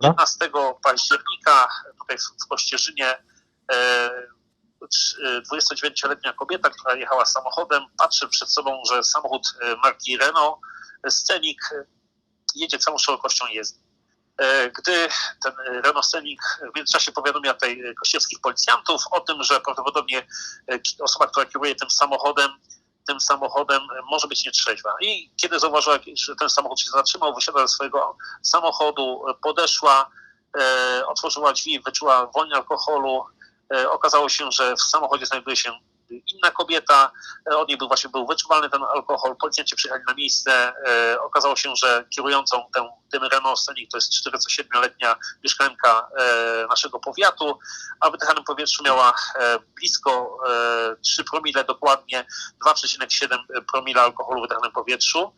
15 października tutaj w, Kościerzynie e, trz- e, 29-letnia kobieta, która jechała samochodem, patrzy przed sobą, że samochód e, marki Renault, e, Scenic, e, jedzie całą szerokością jezdni. E, Gdy ten e, Renault Scenic w międzyczasie powiadomia e, kościerskich policjantów o tym, że prawdopodobnie e, osoba, która kieruje tym samochodem, tym samochodem może być nietrzeźwa. I kiedy zauważyła, że ten samochód się zatrzymał, wysiadła ze swojego samochodu, podeszła, e, otworzyła drzwi, wyczuła woń alkoholu. E, okazało się, że w samochodzie znajduje się inna kobieta, e, od niej był właśnie był wyczuwalny ten alkohol. Policjanci przyjechali na miejsce. E, okazało się, że kierującą tę, tym Renault Scenic to jest 47-letnia mieszkanka e, naszego powiatu, a wydychanym powietrzu miała blisko e, 3 promile, dokładnie 2,7 promila alkoholu w wydychanym powietrzu.